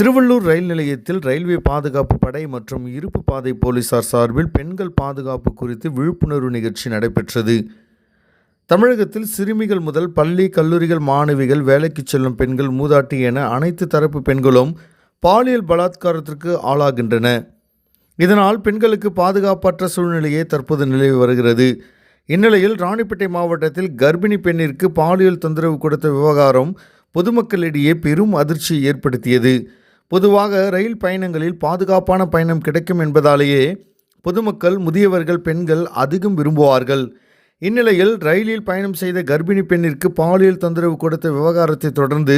திருவள்ளூர் ரயில் நிலையத்தில் ரயில்வே பாதுகாப்பு படை மற்றும் இருப்பு பாதை போலீசார் சார்பில் பெண்கள் பாதுகாப்பு குறித்து விழிப்புணர்வு நிகழ்ச்சி நடைபெற்றது. தமிழகத்தில் சிறுமிகள் முதல் பள்ளி கல்லூரிகள் மாணவிகள் வேலைக்கு செல்லும் பெண்கள் மூதாட்டி என அனைத்து தரப்பு பெண்களும் பாலியல் பலாத்காரத்திற்கு ஆளாகின்றன. இதனால் பெண்களுக்கு பாதுகாப்பற்ற சூழ்நிலையே தற்போது நிலவி வருகிறது. இந்நிலையில் ராணிப்பேட்டை மாவட்டத்தில் கர்ப்பிணி பெண்ணிற்கு பாலியல் தொந்தரவு கொடுத்த விவகாரம் பொதுமக்களிடையே பெரும் அதிர்ச்சியை ஏற்படுத்தியது. பொதுவாக ரயில் பயணங்களில் பாதுகாப்பான பயணம் கிடைக்கும் என்பதாலேயே பொதுமக்கள் முதியவர்கள் பெண்கள் அதிகம் விரும்புவார்கள். இந்நிலையில் ரயிலில் பயணம் செய்த கர்ப்பிணி பெண்ணிற்கு பாலியல் தொந்தரவு கொடுத்த விவகாரத்தை தொடர்ந்து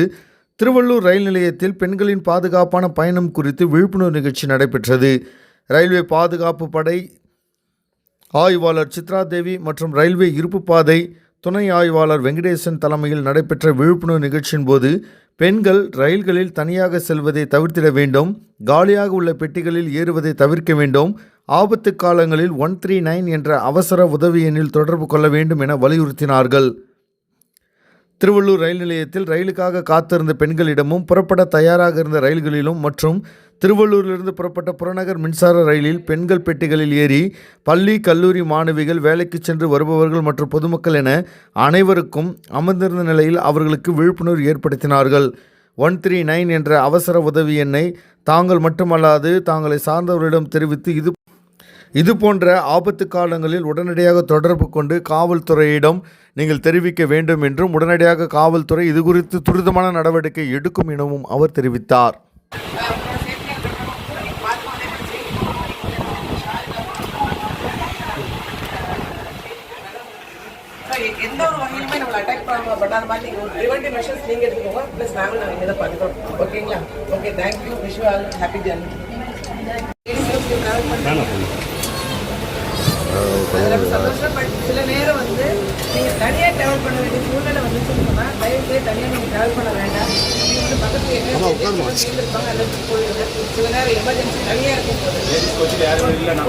திருவள்ளூர் ரயில் நிலையத்தில் பெண்களின் பாதுகாப்பான பயணம் குறித்து விழிப்புணர்வு நிகழ்ச்சி நடைபெற்றது. ரயில்வே பாதுகாப்பு படை ஆய்வாளர் சித்ரா தேவி மற்றும் ரயில்வே இருப்பு பாதை துணை ஆய்வாளர் வெங்கடேசன் தலைமையில் நடைபெற்ற விழிப்புணர்வு நிகழ்ச்சியின் போது பெண்கள் ரயில்களில் தனியாக செல்வதை தவிர்த்திட வேண்டும். காலியாக உள்ள பெட்டிகளில் ஏறுவதை தவிர்க்க வேண்டும். ஆபத்து காலங்களில் ஒன் த்ரீ நைன் என்ற அவசர உதவி எண்ணில் தொடர்பு கொள்ள வேண்டும் என வலியுறுத்தினார்கள். திருவள்ளூர் ரயில் நிலையத்தில் ரயிலுக்காக காத்திருந்த பெண்களிடமும் புறப்பட தயாராக இருந்த ரயில்களிலும் மற்றும் திருவள்ளூரிலிருந்து புறப்பட்ட புறநகர் மின்சார ரயிலில் பெண்கள் பெட்டிகளில் ஏறி பள்ளி கல்லூரி மாணவிகள் வேலைக்கு சென்று வருபவர்கள் மற்றும் பொதுமக்கள் என அனைவருக்கும் அமர்ந்திருந்த நிலையில் அவர்களுக்கு விழிப்புணர்வு ஏற்படுத்தினார்கள். ஒன் த்ரீ நைன் என்ற அவசர உதவி எண்ணை தாங்கள் மட்டுமல்லாது தாங்களை சார்ந்தவர்களிடம் தெரிவித்து இது இது போன்ற ஆபத்து காலங்களில் உடனடியாக தொடர்பு கொண்டு காவல்துறையிடம் நீங்கள் தெரிவிக்க வேண்டும் என்றும் உடனடியாக காவல்துறை இது குறித்து துரிதமான நடவடிக்கை எடுக்கும் எனவும் அவர் தெரிவித்தார். ஒரு வகையிலுமே நம்மளை அட்டாக் பண்ணாம பண்ணாத மாதிரி நீங்க ஒரு ப்ரிவென்டிவ் மெஷர்ஸ் நீங்க எடுத்துக்கோங்க. ப்ளஸ் நாங்களும் நாங்கள் தான் பண்ணுறோம் ஓகேங்களா okay thank you wish all happy journey சந்தோஷம் பட் சில நேரம் வந்து நீங்க தனியா டிராவல் பண்ண வேண்டிய சூழ்நிலை வந்துச்சுன்னு சொன்னா தயவு செய்து தனியா நீங்க டிராவல் பண்ண வேண்டாம். நீங்க வந்து பக்கத்துல எங்க இருப்பாங்க அல்லது போயிடுங்க. சில நேரம் எமர்ஜென்சி தனியா இருக்கும் போது.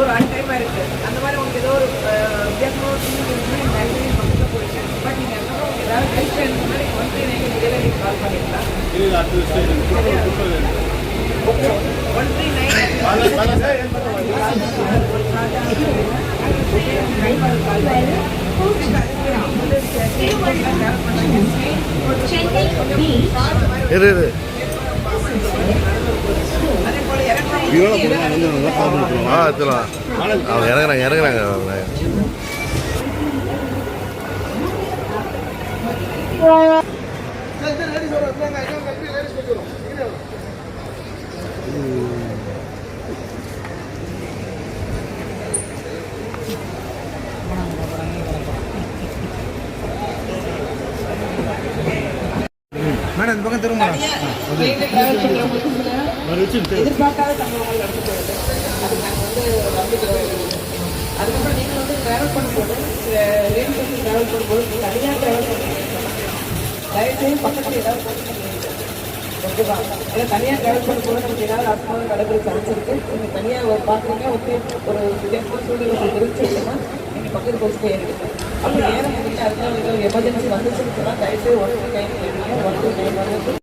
ஒரு அன்டைமா இருக்கு. அந்த மாதிரி உங்களுக்கு ஏதோ ஒரு அஹ், இரு இரு. இறக்குறவங்க ஆ இறங்குறாங்க இறங்குறாங்க மேடம் இந்த பக்கம் திரும்ப எதிர்பார்க்காத சம்பவங்கள் நடந்து போகுது அது நாங்கள் வந்து வந்துக்கிறோம் அதுக்கப்புறம் நீங்கள் வந்து ட்ராவல் பண்ணும்போது ரேஞ்ச் ட்ராவல் பண்ணும்போது நீங்கள் தனியாக ட்ராவல் பண்ணுறீங்க தயவுசெய்து பக்கத்தில் ஏதாவது போட்டு ஓகேவா ஏன்னா தனியாக ட்ராவல் பண்ணும்போது நமக்கு ஏதாவது அசம்பாவிதம் நடக்கிற சான்ஸ் இருக்குது நீங்கள் தனியாக ஒரு பார்க்குறீங்க ஒரு ஒரு வித்தியாசமான சூழ்நிலை உங்களுக்கு இருந்துச்சுன்னா நீங்கள் பக்கத்து போஸ்ட் போயிருக்கீங்க அப்படி நேரம் முடியல அதுக்காக எமர்ஜென்சி வந்துச்சுன்னு சொன்னால் தயவுசெய்து one two nine one two nine வந்து